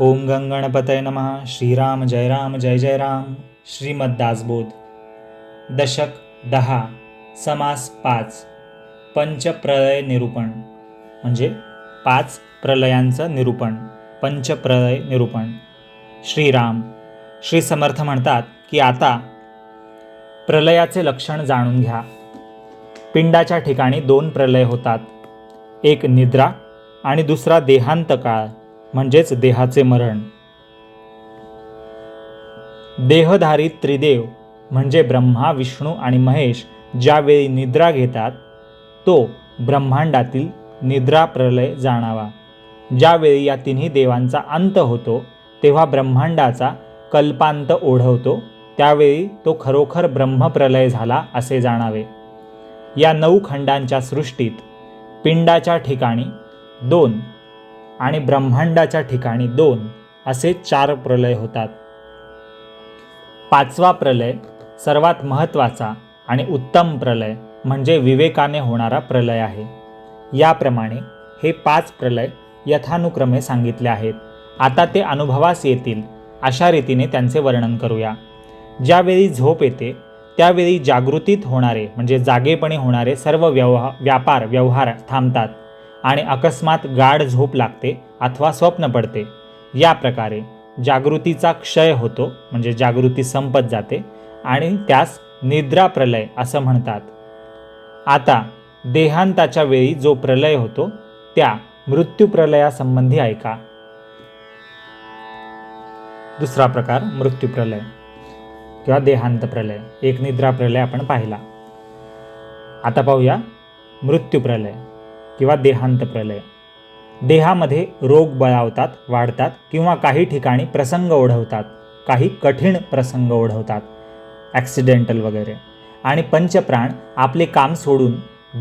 ओम गंगणपतय नम श्रीराम जय राम जय जय राम श्रीमद दासबोध. दशक दहा समास पाच पंचप्रलय निरूपण. म्हणजे पाच प्रलयांचं निरूपण पंचप्रलय निरूपण. श्रीराम श्री समर्थ म्हणतात की आता प्रलयाचे लक्षण जाणून घ्या. पिंडाच्या ठिकाणी दोन प्रलय होतात. एक निद्रा आणि दुसरा देहांत काळ. म्हणजेच देहाचे मरण. देहधारी त्रिदेव म्हणजे ब्रह्मा विष्णू आणि महेश ज्यावेळी निद्रा घेतात तो ब्रह्मांडातील निद्रा प्रलय जाणावा. ज्यावेळी या तिन्ही देवांचा अंत होतो तेव्हा ब्रह्मांडाचा कल्पांत ओढवतो त्यावेळी तो खरोखर ब्रह्मप्रलय झाला असे जाणावे. या नऊ खंडांच्या सृष्टीत पिंडाच्या ठिकाणी दोन आणि ब्रह्मांडाच्या ठिकाणी दोन असे चार प्रलय होतात. पाचवा प्रलय सर्वात महत्त्वाचा आणि उत्तम प्रलय म्हणजे विवेकाने होणारा प्रलय आहे. याप्रमाणे हे पाच प्रलय यथानुक्रमे सांगितले आहेत. आता ते अनुभवास येतील अशा रीतीने त्यांचे वर्णन करूया. ज्यावेळी झोप येते त्यावेळी जागृतीत होणारे म्हणजे जागेपणी होणारे सर्व व्यवहा व्यापार व्यवहार थांबतात. आणि अकस्मात गाढ झोप लागते अथवा स्वप्न पडते. या प्रकारे जागृतीचा क्षय होतो म्हणजे जागृती संपत जाते आणि त्यास निद्रा प्रलय असं म्हणतात. आता देहांताच्या वेळी जो प्रलय होतो त्या मृत्यूप्रलयासंबंधी ऐका. दुसरा प्रकार मृत्यूप्रलय किंवा देहांत प्रलय. एक निद्रा प्रलय आपण पाहिला. आता पाहूया मृत्यूप्रलय किंवा देहांत प्रलय. देहामध्ये रोग बळावतात वाढतात किंवा काही ठिकाणी प्रसंग ओढवतात काही कठीण प्रसंग ओढवतात ॲक्सिडेंटल वगैरे. आणि पंचप्राण आपले काम सोडून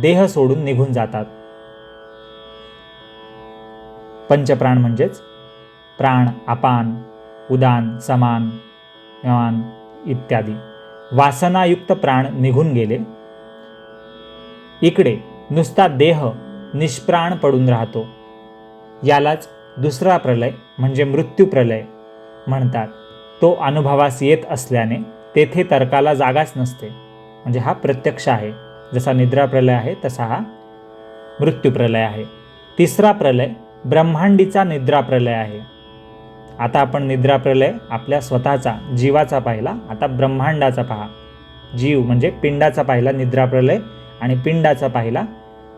देह सोडून निघून जातात. पंचप्राण म्हणजेच प्राण अपान उदान समान यमान इत्यादी. वासनायुक्त प्राण निघून गेले. इकडे नुसता देह निष्प्राण पडून राहतो. यालाच दुसरा प्रलय म्हणजे मृत्यू प्रलय म्हणतात. तो अनुभवास येत असल्याने तेथे तर्काला जागाच नसते. म्हणजे हा प्रत्यक्ष आहे. जसा निद्रा प्रलय आहे तसा हा मृत्यू प्रलय आहे. तिसरा प्रलय ब्रह्मांडीचा निद्रा प्रलय आहे. आता आपण निद्रा प्रलय आपल्या स्वतःचा जीवाचा पाहिला. आता ब्रह्मांडाचा पहा. जीव म्हणजे पिंडाचा पाहिला निद्रा प्रलय आणि पिंडाचा पाहिला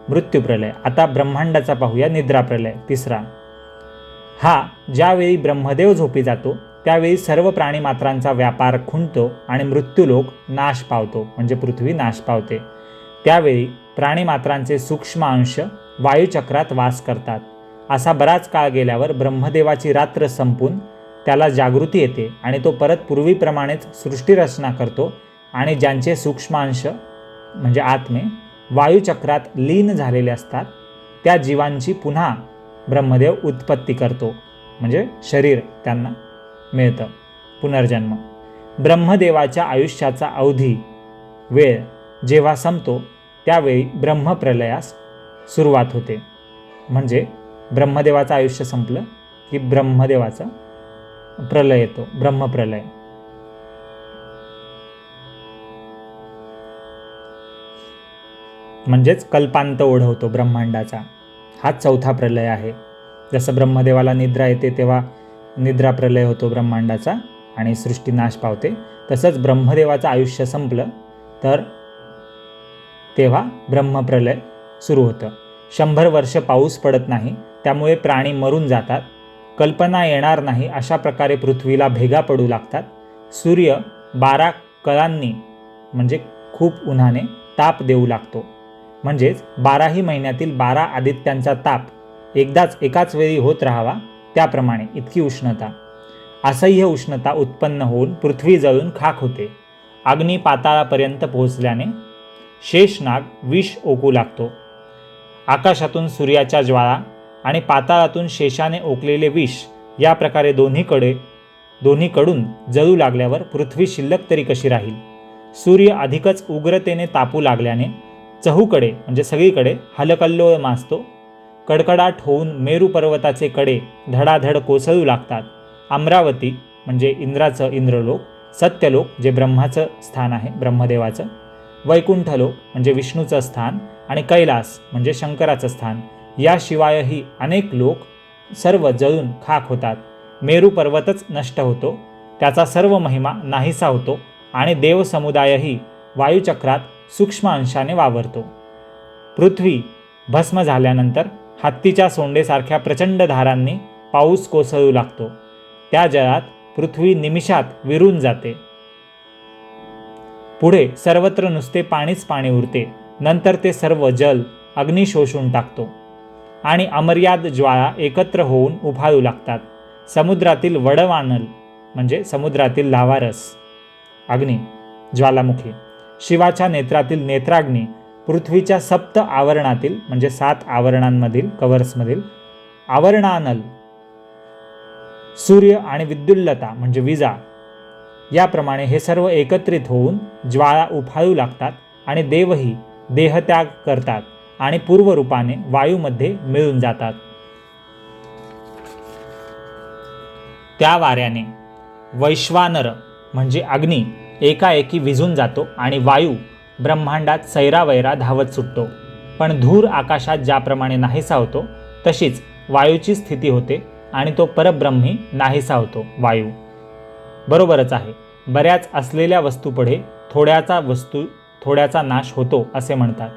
मृत्यूप्रलय आता ब्रह्मांडाचा पाहूया निद्राप्रलय तिसरा. हा ज्यावेळी ब्रह्मदेव झोपी जातो त्यावेळी सर्व प्राणीमात्रांचा व्यापार खुंटतो आणि मृत्यूलोक नाश पावतो म्हणजे पृथ्वी नाश पावते. त्यावेळी प्राणीमात्रांचे सूक्ष्म अंश वायुचक्रात वास करतात. असा बराच काळ गेल्यावर ब्रह्मदेवाची रात्र संपून त्याला जागृती येते आणि तो परत पूर्वीप्रमाणेच सृष्टीरचना करतो आणि ज्यांचे सूक्ष्मांश म्हणजे आत्मे वायुचक्रात लीन झालेले असतात. त्या जीवांची पुन्हा ब्रह्मदेव उत्पत्ती करतो. म्हणजे शरीर त्यांना मिळतं. पुनर्जन्म. ब्रह्मदेवाच्या आयुष्याचा अवधी वेळ जेव्हा संपतो त्यावेळी ब्रह्मप्रलयास सुरुवात होते. म्हणजे ब्रह्मदेवाचं आयुष्य संपलं की ब्रह्मदेवाचा प्रलय येतो ब्रह्मप्रलय. म्हणजेच कल्पांत ओढवतो ब्रह्मांडाचा. हा चौथा प्रलय आहे. जसं ब्रह्मदेवाला निद्रा येते तेव्हा निद्रा प्रलय होतो ब्रह्मांडाचा आणि सृष्टी नाश पावते. तसंच ब्रह्मदेवाचं आयुष्य संपलं तर तेव्हा ब्रह्मप्रलय सुरू होतं. शंभर वर्ष पाऊस पडत नाही त्यामुळे प्राणी मरून जातात. कल्पना येणार नाही अशा प्रकारे पृथ्वीला भेगा पडू लागतात. सूर्य बारा कळांनी म्हणजे खूप उन्हाने ताप देऊ लागतो. म्हणजेच बाराही महिन्यातील बारा आदित्यांचा ताप एकदाच एकाच वेळी होत राहावा त्याप्रमाणे इतकी उष्णता. असह्य उष्णता उत्पन्न होऊन पृथ्वी जळून खाक होते. अग्नी पाताळापर्यंत पोहोचल्याने शेषनाग विष ओकू लागतो. आकाशातून सूर्याच्या ज्वाळा आणि पाताळातून शेषाने ओकलेले विष या प्रकारे दोन्हीकडे दोन्हीकडून जळू लागल्यावर पृथ्वी शिल्लक तरी कशी राहील? सूर्य अधिकच उग्रतेने तापू लागल्याने चहूकडे म्हणजे सगळीकडे हलकल्लोळ माजतो कडकडाट होऊन मेरू पर्वताचे कडे धडाधड कोसळू लागतात. अमरावती म्हणजे इंद्राचं इंद्रलोक सत्यलोक जे ब्रह्माचं स्थान आहे ब्रह्मदेवाचं. वैकुंठलोक म्हणजे विष्णूचं स्थान आणि कैलास म्हणजे शंकराचं स्थान. याशिवायही अनेक लोक सर्व जळून खाक होतात. मेरू पर्वतच नष्ट होतो. त्याचा सर्व महिमा नाहीसा होतो आणि देवसमुदायही वायुचक्रात सूक्ष्म अंशाने वावरतो. पृथ्वी भस्म झाल्यानंतर हत्तीच्या सोंडेसारख्या प्रचंड धारांनी पाऊस कोसळू लागतो. त्या जळात पृथ्वी निमिषात विरून जाते. पुढे सर्वत्र नुसते पाणीच पाणी उरते. नंतर ते सर्व जल अग्नी शोषून टाकतो. आणि अमर्याद ज्वाळा एकत्र होऊन उफाळू लागतात. समुद्रातील वडवानल म्हणजे समुद्रातील लावारस. अग्नी ज्वालामुखी. शिवाच्या नेत्रातील नेत्राग्नी पृथ्वीच्या सप्त आवरणातील म्हणजे सात आवरणांमधील कवर्समधील आवरणानल सूर्य आणि विद्युल्लता म्हणजे विजा याप्रमाणे हे सर्व एकत्रित होऊन ज्वाळा उफाळू लागतात आणि देवही देहत्याग करतात आणि पूर्वरूपाने वायूमध्ये मिळून जातात. त्या वाऱ्याने वैश्वानर म्हणजे अग्नी एकाएकी विझून जातो आणि वायू ब्रह्मांडात सैरावैरा धावत सुटतो. पण धूर आकाशात ज्याप्रमाणे नाहीसा होतो तशीच वायूची स्थिती होते आणि तो परब्रह्मी नाहीसा होतो वायू. बरोबरच आहे. बऱ्याच असलेल्या वस्तूपुढे थोड्याचा वस्तू थोड्याचा नाश होतो असे म्हणतात.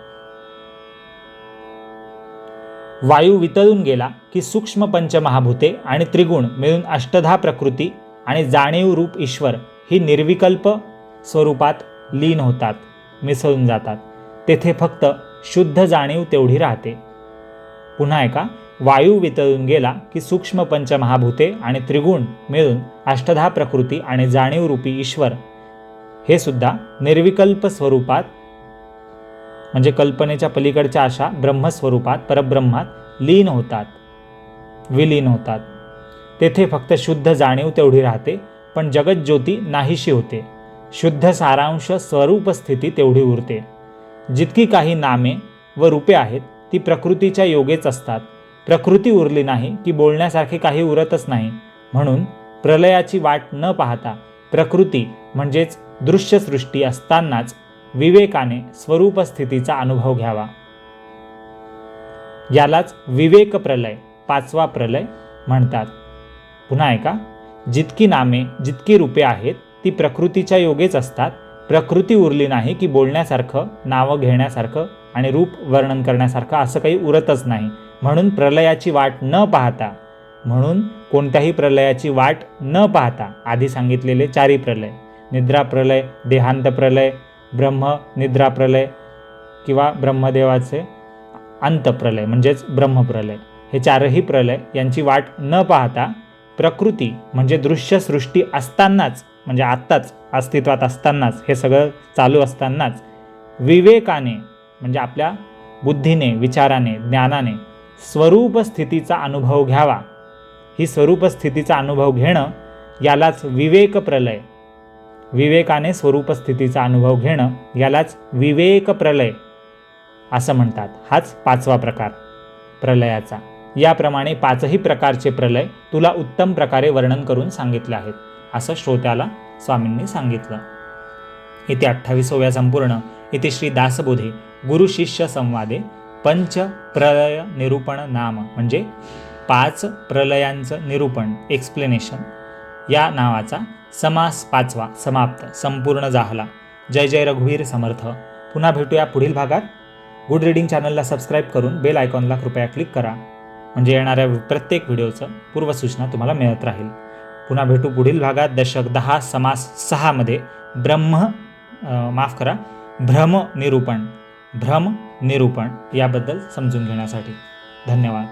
वायू वितळून गेला की सूक्ष्म पंचमहाभूते आणि त्रिगुण मिळून अष्टधा प्रकृती आणि जाणीव रूप ईश्वर ही निर्विकल्प स्वरूपात लीन होतात मिसळून जातात. तेथे फक्त शुद्ध जाणीव तेवढी राहते. पुन्हा एका वायू वितळून गेला की सूक्ष्म पंचमहाभूते आणि त्रिगुण मिळून अष्टधा प्रकृती आणि जाणीवरूपी ईश्वर. हे सुद्धा निर्विकल्प स्वरूपात म्हणजे कल्पनेच्या पलीकडच्या अशा ब्रह्मस्वरूपात परब्रह्मात लीन होतात विलीन होतात. तेथे फक्त शुद्ध जाणीव तेवढी राहते पण जगज्योती नाहीशी होते. शुद्ध सारांश स्वरूप स्थिती तेवढी उरते. जितकी काही नामे व रूपे आहेत ती प्रकृतीच्या योगेच असतात. प्रकृती उरली नाही की बोलण्यासारखे काही उरतच नाही. म्हणून प्रलयाची वाट न पाहता प्रकृती म्हणजेच दृश्यसृष्टी असतानाच विवेकाने स्वरूपस्थितीचा अनुभव घ्यावा. यालाच विवेक प्रलय पाचवा प्रलय म्हणतात. पुन्हा ऐका. जितकी नामे जितकी रूपे आहेत ती प्रकृतीच्या योगेच असतात. प्रकृती उरली नाही की बोलण्यासारखं नावं घेण्यासारखं आणि रूप वर्णन करण्यासारखं असं काही उरतच नाही. म्हणून प्रलयाची वाट न पाहता म्हणून कोणत्याही प्रलयाची वाट न पाहता आधी सांगितलेले चारी प्रलय निद्रा प्रलय देहांत प्रलय ब्रह्म निद्रा प्रलय किंवा ब्रह्मदेवाचे अंतप्रलय म्हणजेच ब्रह्मप्रलय हे चारही प्रलय यांची वाट न पाहता प्रकृती म्हणजे दृश्य सृष्टी असतानाच म्हणजे आत्ताच अस्तित्वात असतानाच हे सगळं चालू असतानाच विवेकाने म्हणजे आपल्या बुद्धीने विचाराने ज्ञानाने स्वरूपस्थितीचा अनुभव घ्यावा. ही स्वरूपस्थितीचा अनुभव घेणं यालाच विवेक प्रलय. विवेकाने स्वरूपस्थितीचा अनुभव घेणं यालाच विवेक प्रलय असं म्हणतात. हाच पाचवा प्रकार प्रलयाचा. याप्रमाणे पाचही प्रकारचे प्रलय तुला उत्तम प्रकारे वर्णन करून सांगितले आहेत. असं श्रोत्याला स्वामींनी सांगितलं. इथे अठ्ठावीसव्या संपूर्ण इथे श्री दासबोधे गुरु शिष्य संवादे पंच प्रलय निरूपण नाम म्हणजे पाच प्रलयांचं निरूपण एक्सप्लेनेशन या नावाचा समास पाचवा समाप्त संपूर्ण झाला. जय जय रघुवीर समर्थ. पुन्हा भेटूया पुढील भागात. गुड रीडिंग चॅनलला सबस्क्राईब करून बेल आयकॉनला कृपया क्लिक करा. म्हणजे येणाऱ्या प्रत्येक व्हिडिओचं पूर्वसूचना तुम्हाला मिळत राहील. पुन्हा भेटू पुढील भागात. दशक दहा समास सहामध्ये ब्रह्म माफ करा भ्रम निरूपण. भ्रम निरूपण याबद्दल समजून घेण्यासाठी. धन्यवाद.